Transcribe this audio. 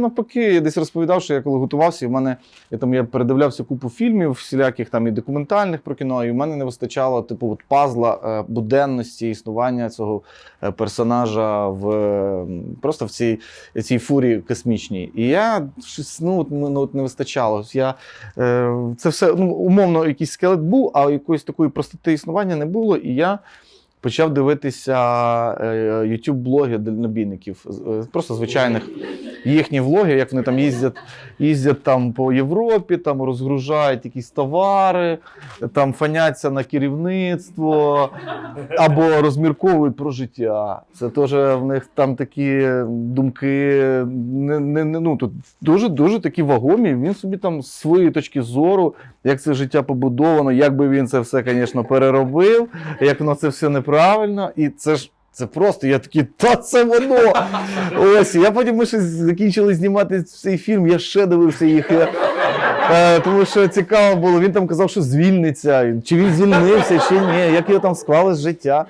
Навпаки, я десь розповідав, що я коли готувався, і в мене я там я передивлявся купу фільмів, всіляких там і документальних про кіно, і в мене не вистачало типу от пазла е, буденності існування цього е, персонажа в просто в цій, цій фурі космічній. І я щось ну, от, ну, от не вистачало. Я, е, це все ну, умовно, якийсь скелет був, а якоїсь такої простоти існування не було. І я почав дивитися youtube блоги дальнобійників, просто звичайних їхні влоги, як вони там їздять, їздять там по Європі, там розгружають якісь товари, там фаняться на керівництво або розмірковують про життя. Це теж в них там такі думки, не, не, не, ну, тут дуже дуже такі вагомі. Він собі там з своєї точки зору, як це життя побудовано, як би він це все, звісно, переробив, як воно це все неправильно. І це ж. Це просто, я такий, та це воно. Ось, я потім ми ще закінчили знімати цей фільм, я ще дивився їх. Я, е, тому що цікаво було, він там казав, що звільниться. Чи він звільнився, чи ні, як його там склали з життя.